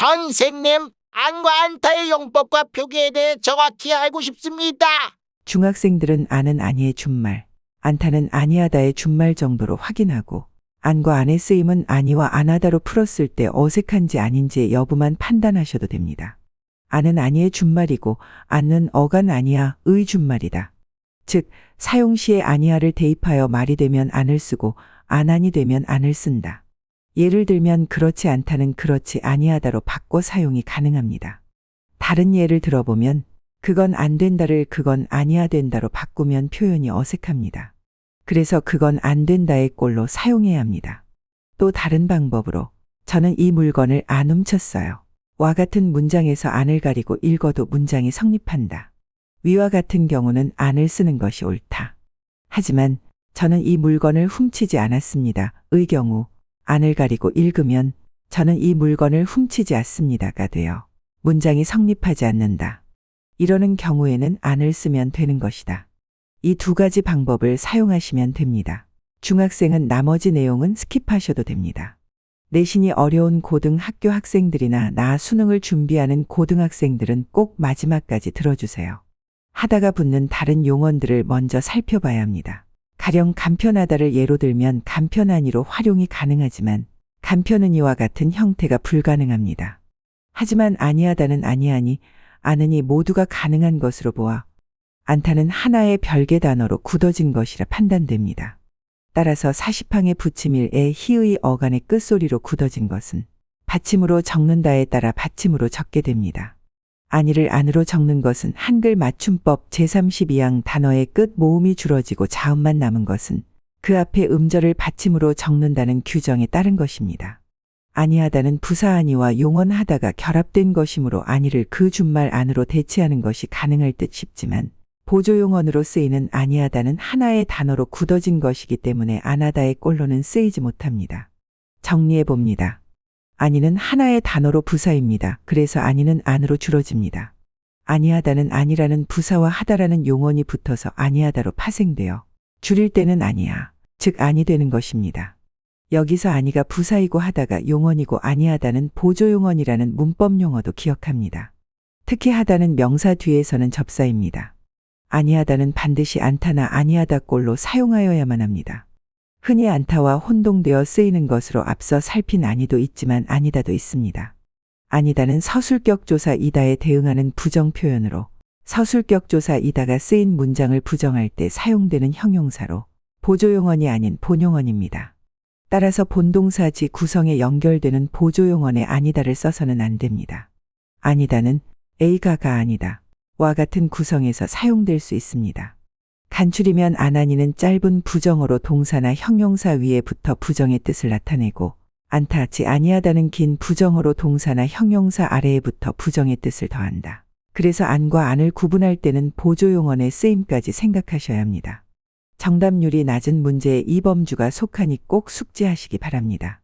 선생님, 안과 안타의 용법과 표기에 대해 정확히 알고 싶습니다. 중학생들은 아는 아니의 준말, 안타는 아니하다의 준말 정도로 확인하고 안과 안의 쓰임은 아니와 안하다로 풀었을 때 어색한지 아닌지의 여부만 판단하셔도 됩니다. 안은 아니의 준말이고 안은 어간 아니야 의 준말이다. 즉 사용 시에 아니하를 대입하여 말이 되면 안을 쓰고 안안이 되면 안을 쓴다. 예를 들면 그렇지 않다는 그렇지 아니하다로 바꿔 사용이 가능합니다. 다른 예를 들어보면 그건 안 된다를 그건 아니야 된다로 바꾸면 표현이 어색합니다. 그래서 그건 안 된다의 꼴로 사용해야 합니다. 또 다른 방법으로 저는 이 물건을 안 훔쳤어요. 와 같은 문장에서 안을 가리고 읽어도 문장이 성립한다. 위와 같은 경우는 안을 쓰는 것이 옳다. 하지만 저는 이 물건을 훔치지 않았습니다. 의 경우 안을 가리고 읽으면 저는 이 물건을 훔치지 않습니다가 되어 문장이 성립하지 않는다. 이러는 경우에는 안을 쓰면 되는 것이다. 이 두 가지 방법을 사용하시면 됩니다. 중학생은 나머지 내용은 스킵하셔도 됩니다. 내신이 어려운 고등학교 학생들이나 나 수능을 준비하는 고등학생들은 꼭 마지막까지 들어주세요. 하다가 붙는 다른 용언들을 먼저 살펴봐야 합니다. 가령 간편하다를 예로 들면 간편하니로 활용이 가능하지만 간편은이와 같은 형태가 불가능합니다. 하지만 아니하다는 아니하니 아느니 모두가 가능한 것으로 보아 안타는 하나의 별개 단어로 굳어진 것이라 판단됩니다. 따라서 사시팡의 붙임일에 희의 어간의 끝소리로 굳어진 것은 받침으로 적는다에 따라 받침으로 적게 됩니다. 아니를 안으로 적는 것은 한글 맞춤법 제32항 단어의 끝 모음이 줄어지고 자음만 남은 것은 그 앞에 음절을 받침으로 적는다는 규정에 따른 것입니다. 아니하다는 부사 아니와 용언하다가 결합된 것이므로 아니를 그 준말 안으로 대체하는 것이 가능할 듯 싶지만 보조용언으로 쓰이는 아니하다는 하나의 단어로 굳어진 것이기 때문에 안하다의 꼴로는 쓰이지 못합니다. 정리해 봅니다. 아니는 하나의 단어로 부사입니다. 그래서 아니는 안으로 줄어집니다. 아니하다는 아니라는 부사와 하다라는 용언이 붙어서 아니하다로 파생되어 줄일 때는 아니야, 즉 아니 되는 것입니다. 여기서 아니가 부사이고 하다가 용언이고 아니하다는 보조용언이라는 문법 용어도 기억합니다. 특히 하다는 명사 뒤에서는 접사입니다. 아니하다는 반드시 안타나 아니하다 꼴로 사용하여야만 합니다. 흔히 안타와 혼동되어 쓰이는 것으로 앞서 살핀 아니도 있지만 아니다도 있습니다. 아니다는 서술격 조사 이다에 대응하는 부정 표현으로 서술격 조사 이다가 쓰인 문장을 부정할 때 사용되는 형용사로 보조용언이 아닌 본용언입니다. 따라서 본동사지 구성에 연결되는 보조용언에 아니다를 써서는 안 됩니다. 아니다는 A가가 아니다. 와 같은 구성에서 사용될 수 있습니다. 간추리면 아나니는 짧은 부정어로 동사나 형용사 위에 붙어 부정의 뜻을 나타내고 안타치 아니하다는 긴 부정어로 동사나 형용사 아래에 붙어 부정의 뜻을 더한다. 그래서 안과 안을 구분할 때는 보조용언의 쓰임까지 생각하셔야 합니다. 정답률이 낮은 문제의 이 범주가 속하니 꼭 숙지하시기 바랍니다.